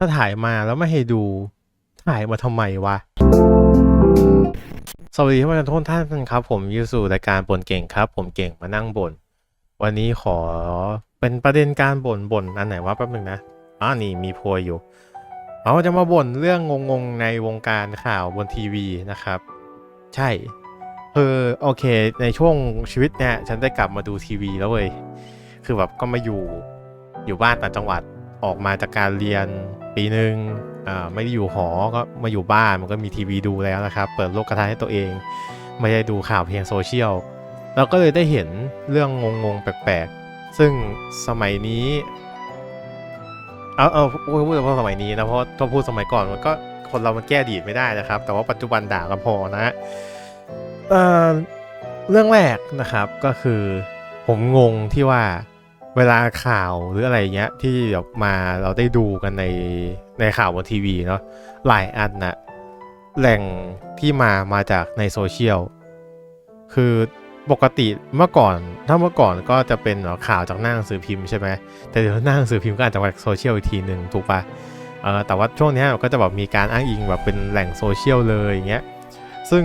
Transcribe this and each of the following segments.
ถ้าถ่ายมาแล้วไม่ให้ดู ถ่ายมาทำไมวะ สวัสดีท่านทุกท่านครับ ผมยูสู่รายการบ่นเก่งครับ ผมเก่งมานั่งบ่น วันนี้ขอเป็นประเด็นการบ่นบ่นอันไหนวะแป๊บนึงนะอ๋อนี่มีโพยอยู่เราจะมาบ่นเรื่องงงๆในวงการข่าวบนทีวีนะครับ ใช่เออโอเค ในช่วงชีวิตเนี่ยฉันได้กลับมาดูทีวีแล้วเว้ยคือแบบก็มาอยู่อยู่บ้านต่างจังหวัดออกมาจากการเรียน ปีหนึ่งไม่ได้อยู่หอ ก็มาอยู่บ้านมันก็มีทีวีดูแล้วนะครับ เปิดโลกกระทานให้ตัวเอง ไม่ได้ดูข่าวเพียงโซเชียลเราก็เลยได้เห็นเรื่องงงๆ แปลกๆ ซึ่งสมัยนี้ เอาเอาพูดเฉพาะสมัยนี้นะ เพราะถ้าพูดสมัยก่อนมันก็คนเรามันแก้ดีตไม่ได้นะครับ แต่ว่าปัจจุบันด่าก็พอนะฮะเอ่อเรื่องแรกนะครับก็คือผมงงที่ว่า เวลาข่าวหรืออะไรเงี้ยที่ออกมาเราได้ดูกันในในข่าวบนทีวีเนาะหลายอันนะแหล่งที่มามาจากในโซเชียลคือปกติเมื่อก่อนถ้าเมื่อก่อนก็จะเป็นข่าวจากหน้าหนังสือพิมพ์ใช่ไหมแต่เดี๋ยวหน้าหนังสือพิมพ์ก็อาจจะมาจากโซเชียลอีกทีหนึ่งถูกปะเออแต่ว่าช่วงนี้ก็จะแบบมีการอ้างอิงแบบเป็นแหล่งโซเชียลเลยอย่างเงี้ยซึ่ง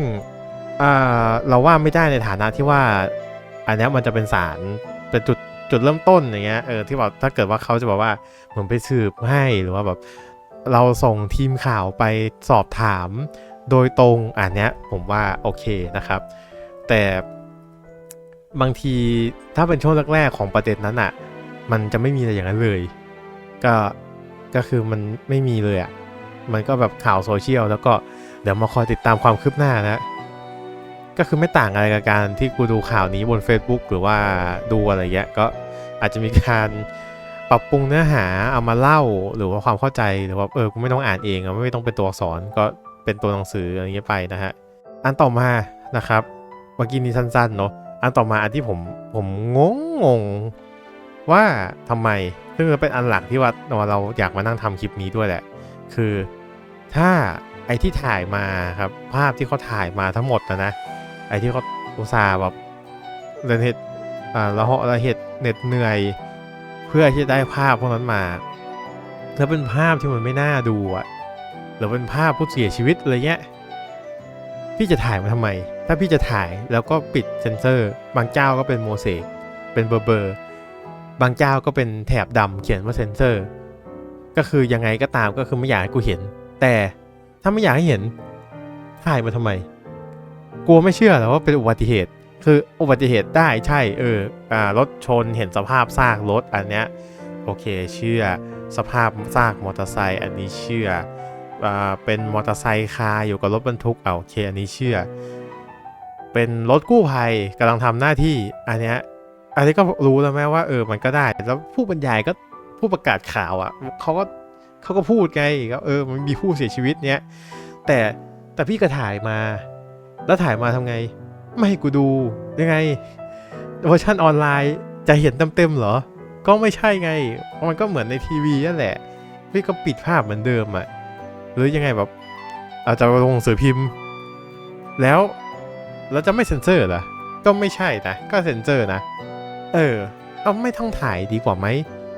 อ่าเราว่าไม่ได้ในฐานะที่ว่าอันนี้มันจะเป็นสารเป็นจุด จุดเริ่มต้นอย่างเงี้ยเออที่แบอกถ้าเกิดว่าเขาจะบอกว่าเหมือนไปสืบให้หรือว่าแบบเราส่งทีมข่าวไปสอบถามโดยตรงอันเนี้ยผมว่าโอเคนะครับ แต่บางทีถ้าเป็นช่วงแรกๆของประเด็นนั้นอะ มันจะไม่มีอะไรอย่างนั้นเลย ก็ก็คือมันไม่มีเลยอะมันก็แบบข่าวโซเชียลแล้วก็เดี๋ยวมาคอยติดตามความคืบหน้านะ ก็คือไม่ต่างอะไรกับการที่กูดูข่าวนี้บน Facebook หรือว่าดูอะไรเงี้ยก็อาจจะมีการปรับปรุงเนื้อหาเอามาเล่าหรือว่าความเข้าใจหรือว่าเออกูไม่ต้องอ่านเองอะไม่ต้องเป็นตัวอักษรก็เป็นตัวหนังสืออะไรเงี้ยไปนะฮะอันต่อมานะครับเมื่อกี้นี้สั้นๆเนาะอันต่อมาอันที่ผมผมงงงงว่าทำไมซึ่งเป็นอันหลักที่ว่าเราอยากมานั่งทำคลิปนี้ด้วยแหละ คือถ้าไอที่ถ่ายมาครับภาพที่เขาถ่ายมาทั้งหมดนะนะ ไอ้ที่เขาอุตส่าห์แบบเรนเหตุอ่าละเหาะละเหตุเหน็ดเหนื่อย เพื่อที่จะได้ภาพพวกนั้นมา แล้วเป็นภาพที่มันไม่น่าดูอะหรือเป็นภาพผู้เสียชีวิตอะไรเงี้ยพี่จะถ่ายมาทำไม ถ้าพี่จะถ่ายแล้วก็ปิดเซนเซอร์ บางเจ้าก็เป็นโมเสกเป็นเบอร์เบอร์บางเจ้าก็เป็นแถบดำเขียนว่าเซนเซอร์ ก็คือยังไงก็ตามก็คือไม่อยากให้กูเห็น แต่ถ้าไม่อยากให้เห็นถ่ายมาทำไม กลัวไม่เชื่อแล้วว่าเป็นอุบัติเหตุ คืออุบัติเหตุได้ใช่เอออ่ารถชนเห็นสภาพซากรถอันเนี้ยโอเคเชื่อ สภาพซากมอเตอร์ไซค์อันนี้เชื่ออ่าเป็นมอเตอร์ไซค์คาอยู่กับรถบรรทุกเอาโอเคอันนี้เชื่อ เป็นรถกู้ภัยกำลังทำหน้าที่อันเนี้ยอันนี้ก็รู้แล้วแม้ว่าเออมันก็ได้แล้วผู้บรรยายก็ผู้ประกาศข่าวอะเขาก็เขาก็พูดไงก็เออมันมีผู้เสียชีวิตเนี้ยแต่แต่พี่ก็ถ่ายมา แล้วถ่ายมาทำไง ไม่ให้กูดูยังไงเวอร์ชันออนไลน์จะเห็นเต็มๆเหรอ ก็ไม่ใช่ไง มันก็เหมือนในทีวีนั่นแหละพี่ก็ปิดภาพเหมือนเดิมอะหรือยังไงแบบอาจจะลงสือพิมพ์ แล้วแล้วจะไม่เซ็นเซอร์เหรอ ก็ไม่ใช่นะก็เซ็นเซอร์นะ เออ เอาไม่ต้องถ่ายดีกว่าไหม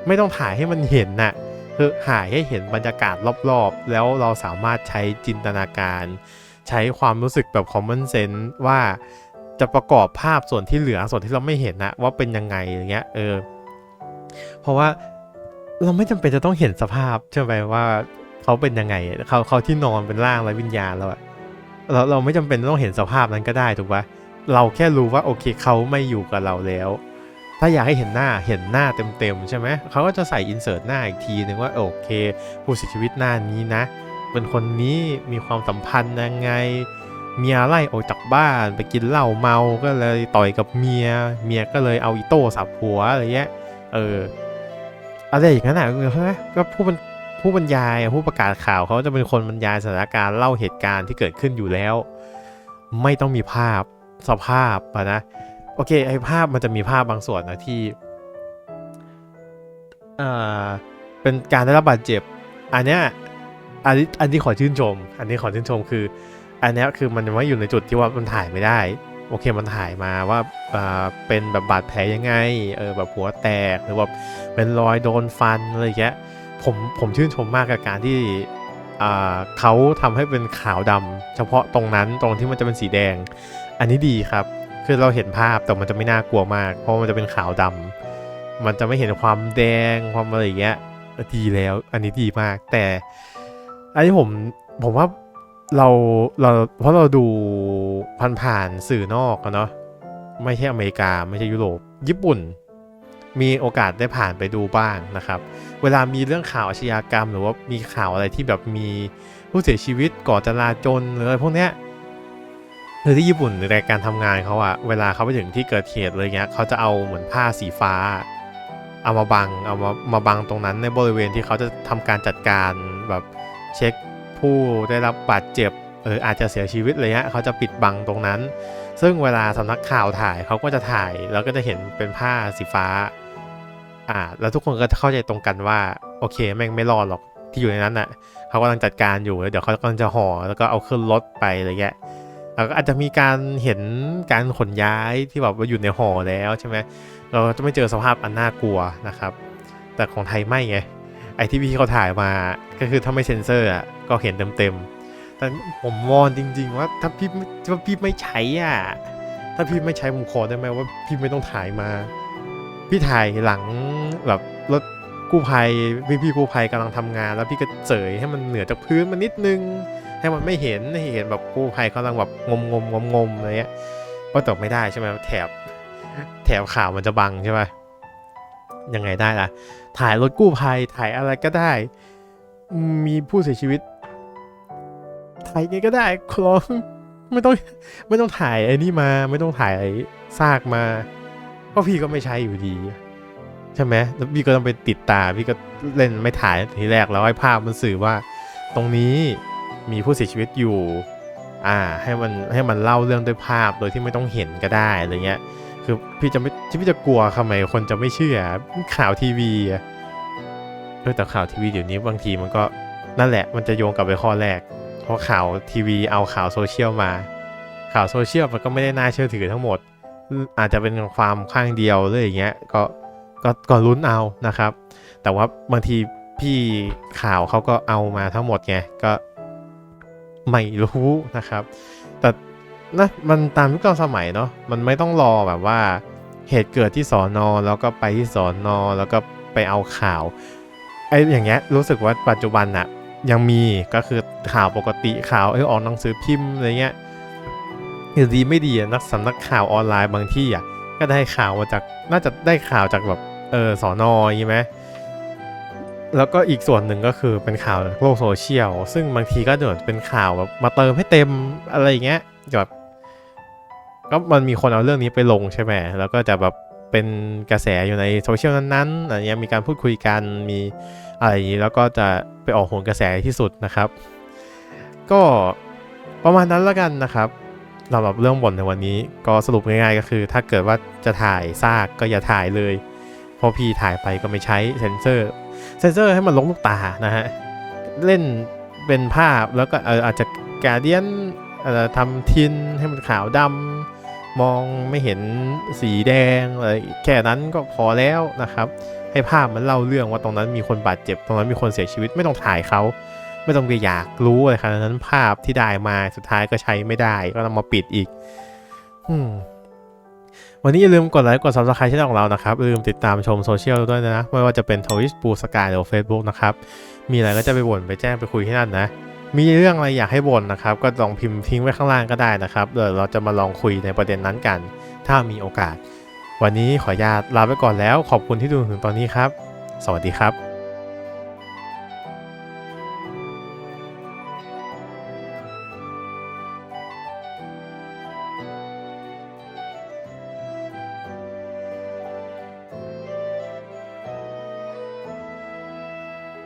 ไม่ต้องถ่ายให้มันเห็นน่ะคือถ่ายให้เห็นบรรยากาศรอบๆ แล้วเราสามารถใช้จินตนาการ ใช้ความรู้สึกแบบ common sense ว่าจะประกอบภาพส่วนที่เหลือส่วนที่เราไม่เห็นนะว่าเป็นยังไงอย่างเงี้ยเออเพราะว่าเราไม่จำเป็นจะต้องเห็นสภาพใช่ไหมว่าเขาเป็นยังไงเขาเขาที่นอนเป็นร่างและวิญญาณแล้วอะเราเราไม่จำเป็นต้องเห็นสภาพนั้นก็ได้ถูกปะเราแค่รู้ว่าโอเคเขาไม่อยู่กับเราแล้ว ถ้าอยากให้เห็นหน้าเห็นหน้าเต็มๆใช่ไหมเขาก็จะใส่อินเสิร์ตหน้าอีกทีนึงว่าโอเค ผู้เสียชีวิตหน้านี้นะ เป็นคนนี้มีความสัมพันธ์ยังไง เมียไล่ออกจากบ้านไปกินเหล้าเมาก็เลยต่อยกับเมีย เมียก็เลยเอาอีโต้สับหัวอะไรเงี้ยเอออะไรอย่างนั้นอะใช่ไหมก็ผู้บรรผู้บรรยายผู้ประกาศข่าวเขาจะเป็นคนบรรยายสถานการณ์เล่าเหตุการณ์ที่เกิดขึ้นอยู่แล้ว ไม่ต้องมีภาพสภาพอะนะโอเคไอ้ภาพมันจะมีภาพบางส่วนนะที่เอ่อเป็นการได้รับบาดเจ็บ อันเนี้ย อันนี้อันนี้ขอชื่นชม อันนี้ขอชื่นชมคือ อันนี้คือมันยังไม่อยู่ในจุดที่ว่ามันถ่ายไม่ได้ โอเคมันถ่ายมาว่าเป็นแบบบาดแผลยังไงเออแบบหัวแตกหรือแบบเป็นรอยโดนฟันอะไรอย่างเงี้ยผมผมชื่นชมมากกับการที่เขาทำให้เป็นขาวดำเฉพาะตรงนั้นตรงที่มันจะเป็นสีแดง อันนี้ดีครับ คือเราเห็นภาพแต่มันจะไม่น่ากลัวมาก เพราะมันจะเป็นขาวดำมันจะไม่เห็นความแดงความอะไรอย่างเงี้ยดีแล้ว อันนี้ดีมากแต่ อันนี้ผมผมว่าเราเราเพราะเราดูผ่านผ่านๆสื่อนอกอะเนาะไม่ใช่อเมริกาไม่ใช่ยุโรปญี่ปุ่น มีโอกาสได้ผ่านไปดูบ้างนะครับ เวลามีเรื่องข่าวอาชญากรรม หรือว่ามีข่าวอะไรที่แบบมีผู้เสียชีวิตก่อจลาจลหรืออะไรพวกเนี้ยคือที่ญี่ปุ่นในการทำงานเขาอะเวลาเขาไปถึงที่เกิดเหตุเลยเงี้ยเขาจะเอาเหมือนผ้าสีฟ้า เอามาบังเอามามาบังตรงนั้นในบริเวณที่เขาจะทำการจัดการแบบ เช็คผู้ได้รับบาดเจ็บเอออาจจะเสียชีวิตเงี้ยเขาจะปิดบังตรงนั้น ซึ่งเวลาสำนักข่าวถ่ายเขาก็จะถ่าย แล้วก็จะเห็นเป็นผ้าสีฟ้าอ่าแล้วทุกคนก็จะเข้าใจตรงกันว่า โอเคแม่งไม่รอดหรอกที่อยู่ในนั้นน่ะเขากำลังจัดการอยู่แล้วเดี๋ยวเขากำลังจะห่อแล้วก็เอาขึ้นรถไปอะไรเงี้ยแล้วก็อาจจะมีการเห็นการขนย้ายที่แบบว่าอยู่ในห่อแล้วใช่ไหมเราจะไม่เจอสภาพอันน่ากลัวนะครับ แต่ของไทยไม่ไง ไอที่พี่เขาถ่ายมาก็คือถ้าไม่เซ็นเซอร์อะก็เห็นเต็มๆ แต่ผมวอนจริง ๆ ว่าถ้าพี่ถ้าพี่ไม่ใช้อะ ถ้าพี่ไม่ใช้ผมขอได้ไหมว่าพี่ไม่ต้องถ่ายมา พี่ถ่ายหลังแบบรถกู้ภัยพี่พี่กู้ภัยกำลังทำงาน แล้วพี่ก็เสยให้มันเหนือจากพื้นมานิดนึง ให้มันไม่เห็นให้เห็นแบบกู้ภัยกำลังแบบงมงมงมงมอะไรเงี้ยก็ตกไม่ได้ใช่ไหมแถบแถบข่าวมันจะบังใช่ไหม ยังไงได้ล่ะ ถ่ายรถกู้ภัยถ่ายอะไรก็ได้ มีผู้เสียชีวิต ถ่ายไงก็ได้คลองไม่ต้องไม่ต้องถ่ายไอ้นี่มา ไม่ต้องถ่ายไอ้ซากมาเพราะพี่ก็ไม่ใช้อยู่ดี ใช่ไหมแล้วพี่ก็ต้องไปติดตาพี่ก็เล่นไม่ถ่ายทีแรกแล้วให้ภาพมันสื่อว่า ตรงนี้มีผู้เสียชีวิตอยู่ อ่า ให้มันให้มันเล่าเรื่องด้วยภาพโดยที่ไม่ต้องเห็นก็ได้อะไรเงี้ย คือพี่จะไม่พี่จะกลัวทำไมคนจะไม่เชื่อข่าวทีวีอะเออแต่ข่าวทีวีเดี๋ยวนี้บางทีมันก็นั่นแหละมันจะโยงกลับไปข้อแรก เพราะข่าวทีวีเอาข่าวโซเชียลมา ข่าวโซเชียลมันก็ไม่ได้น่าเชื่อถือทั้งหมด อาจจะเป็นความข้างเดียวหรืออย่างเงี้ยก็ก็ก็ลุ้นเอานะครับ แต่ว่าบางทีพี่ข่าวเขาก็เอามาทั้งหมดไงก็ไม่รู้นะครับ นะมันตามยุคตามสมัยเนาะมันไม่ต้องรอแบบว่า เหตุเกิดที่สอนอแล้วก็ไปที่สอนอแล้วก็ไปเอาข่าวไอ้อย่างเงี้ยรู้สึกว่าปัจจุบันอะยังมีก็คือข่าวปกติข่าวไอออกหนังสือพิมพ์อะไรเงี้ยหรือดีไม่ดีนักสำนักข่าวออนไลน์บางที่อะก็ได้ข่าวมาจากน่าจะได้ข่าวจากแบบเออสอนอใช่ไหมแล้วก็อีกส่วนหนึ่งก็คือเป็นข่าวโลกโซเชียลซึ่งบางทีก็เหมือนเป็นข่าวแบบมาเติมให้เต็มอะไรอย่างเงี้ยแบบ ก็มันมีคนเอาเรื่องนี้ไปลงใช่ไหมแล้วก็จะแบบเป็นกระแสอยู่ในโซเชียลนั้นๆอะไรเงี้ยมีการพูดคุยกันมีอะไรอย่างนี้แล้วก็จะไปออกหนกระแสที่สุดนะครับ ก็ประมาณนั้นแล้วกันนะครับสำหรับเรื่องบ่นในวันนี้ ก็สรุปง่ายๆก็คือ ถ้าเกิดว่าจะถ่ายซากก็อย่าถ่ายเลยเพราะพี่ถ่ายไปก็ไม่ใช้เซนเซอร์เซนเซอร์ให้มันลงลูกตานะฮะเล่นเป็นภาพแล้วก็อออาจจะกาเดียนทำทินให้มันขาวดำ มองไม่เห็นสีแดงอะไรแค่นั้นก็พอแล้วนะครับ ให้ภาพมันเล่าเรื่องว่าตรงนั้นมีคนบาดเจ็บ ตรงนั้นมีคนเสียชีวิตไม่ต้องถ่ายเขาไม่ต้องไปอยากรู้อะไรขนาดนั้นภาพที่ได้มาสุดท้ายก็ใช้ไม่ได้ ก็ต้องมาปิดอีกอืมวันนี้อย่าลืมกดไลค์กด subscribe ช่องของเรานะครับอย่าลืมติดตามชมโซเชียลด้วยนะ ไม่ว่าจะเป็น Twitch ปูสกายหรือ Facebook นะครับ มีอะไรก็จะไปบ่นไปแจ้งไปคุยที่นั่นนะ มีเรื่องอะไรอยากให้บ่นนะครับ ก็ลองพิมพ์ทิ้งไว้ข้างล่างก็ได้นะครับเดี๋ยวเราจะมาลองคุยในประเด็นนั้นกัน ถ้ามีโอกาส วันนี้ขออนุญาตลาไปก่อนแล้ว ขอบคุณที่ดูถึงตอนนี้ครับ สวัสดีครับ